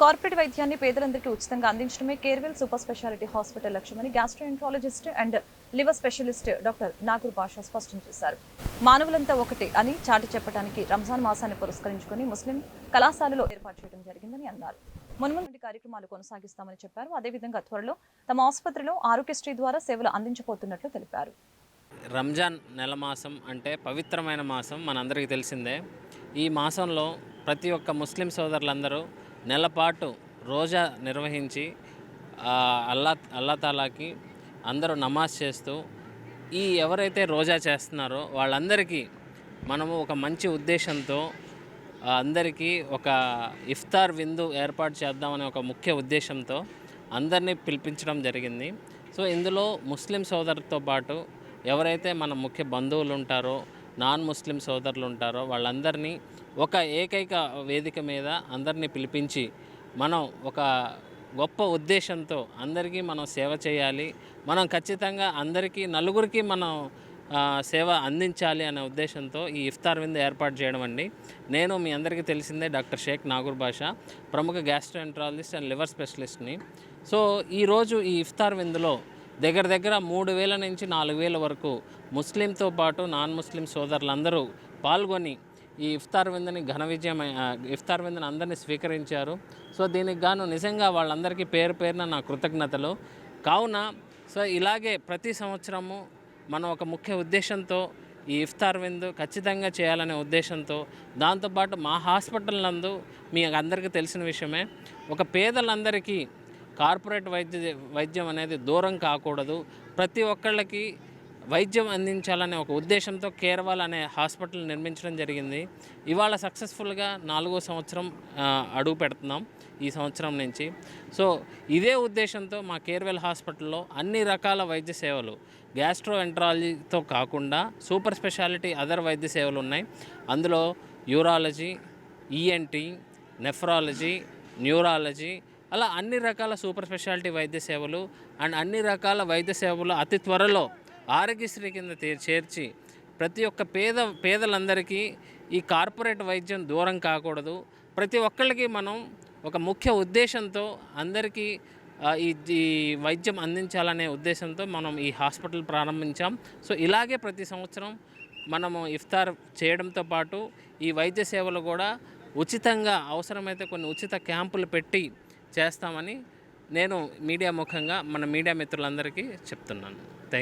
Corporate వైద్యాన్ని పేదలందరికీ ఉచితంగా అందించడమే కేర్వెల్ సూపర్ స్పెషాలిటీ హాస్పిటల్ లక్ష్యమని gastroenterologist and liver specialist doctor Nagoor Basha స్పష్టం చేశారు. మానవులంతా ఒకటి అని చాటి చెప్పడానికి రంజాన్ మాసాన్ని పురస్కరించుకుని ముస్లిం కళాశాలలో ఏర్పాటు చేయడం జరిగిందని అన్నారు. మున్ముందు కార్యక్రమాలు కొనసాగిస్తామని చెప్పారు. అదేవిధంగా త్వరలో తమ ఆసుపత్రిలో ఆరోగ్యశ్రీ ద్వారా సేవలు అందించబోతున్నట్లు తెలిపారు. రంజాన్ నెల మాసం అంటే పవిత్రమైన మాసం మనందరికీ తెలిసిందే. ఈ మాసంలో ప్రతి ఒక్క ముస్లిం సోదరులందరూ నెలపాటు రోజా నిర్వహించి అల్లా అల్లా తాలాకి అందరూ నమాజ్ చేస్తూ ఈ ఎవరైతే రోజా చేస్తున్నారో వాళ్ళందరికీ మనము ఒక మంచి ఉద్దేశంతో అందరికీ ఒక ఇఫ్తార్ విందు ఏర్పాటు చేద్దామనే ఒక ముఖ్య ఉద్దేశంతో అందరినీ పిలిపించడం జరిగింది. సో ఇందులో ముస్లిం సోదరులతో పాటు ఎవరైతే మన ముఖ్య బంధువులు ఉంటారో నాన్ ముస్లిం సోదరులు ఉంటారో వాళ్ళందరినీ ఒక ఏకైక వేదిక మీద అందరినీ పిలిపించి మనం ఒక గొప్ప ఉద్దేశంతో అందరికీ మనం సేవ చేయాలి. మనం ఖచ్చితంగా అందరికీ నలుగురికి మనం సేవ అందించాలి అనే ఉద్దేశంతో ఈ ఇఫ్తార్ విందు ఏర్పాటు చేయడం అండి. నేను మీ అందరికీ తెలిసిందే డాక్టర్ షేక్ నాగూర్ బాషా ప్రముఖ గ్యాస్ట్రోఎంట్రాలజిస్ట్ అండ్ లివర్ స్పెషలిస్ట్ని. సో ఈరోజు ఈ ఇఫ్తార్ విందులో దగ్గర దగ్గర మూడు వేల నుంచి నాలుగు వేల వరకు ముస్లింతో పాటు నాన్ ముస్లిం సోదరులందరూ పాల్గొని ఈ ఇఫ్తార్ విందని ఘన విజయం ఇఫ్తార్ విందని అందరినీ స్వీకరించారు. సో దీనికి గాను నిజంగా వాళ్ళందరికీ పేరు పేరున నా కృతజ్ఞతలు. కావున సో ఇలాగే ప్రతి సంవత్సరము మనం ఒక ముఖ్య ఉద్దేశంతో ఈ ఇఫ్తార్ విందు ఖచ్చితంగా చేయాలనే ఉద్దేశంతో దాంతోపాటు మా హాస్పిటల్ నందు మీ అందరికీ తెలిసిన విషయమే ఒక పేదలందరికీ కార్పొరేట్ వైద్య వైద్యం అనేది దూరం కాకూడదు. ప్రతి ఒక్కళ్ళకి వైద్యం అందించాలనే ఒక ఉద్దేశంతో కేరవాల్ అనే హాస్పిటల్ నిర్మించడం జరిగింది. ఇవాళ సక్సెస్ఫుల్గా నాలుగో సంవత్సరం అడుగు పెడుతున్నాం ఈ సంవత్సరం నుంచి. సో ఇదే ఉద్దేశంతో మా కేర్వెల్ హాస్పిటల్లో అన్ని రకాల వైద్య సేవలు గ్యాస్ట్రో ఎంట్రాలజీతో కాకుండా సూపర్ స్పెషాలిటీ అదర్ వైద్య సేవలు ఉన్నాయి. అందులో యూరాలజీ ఈఎన్టీ నెఫ్రాలజీ న్యూరాలజీ అలా అన్ని రకాల సూపర్ స్పెషాలిటీ వైద్య సేవలు అండ్ అన్ని రకాల వైద్య సేవలు అతి త్వరలో ఆరోగ్యశ్రీ కింద చేర్చి ప్రతి ఒక్క పేద పేదలందరికీ ఈ కార్పొరేట్ వైద్యం దూరం కాకూడదు. ప్రతి ఒక్కళ్ళకి మనం ఒక ముఖ్య ఉద్దేశంతో అందరికీ ఈ ఈ వైద్యం అందించాలనే ఉద్దేశంతో మనం ఈ హాస్పిటల్ ప్రారంభించాం. సో ఇలాగే ప్రతి సంవత్సరం మనము ఇఫ్తార్ చేయడంతో పాటు ఈ వైద్య సేవలు కూడా ఉచితంగా అవసరమైతే కొన్ని ఉచిత క్యాంపులు పెట్టి చేస్తామని నేను మీడియా ముఖంగా మన మీడియా మిత్రులందరికీ చెప్తున్నాను. థ్యాంక్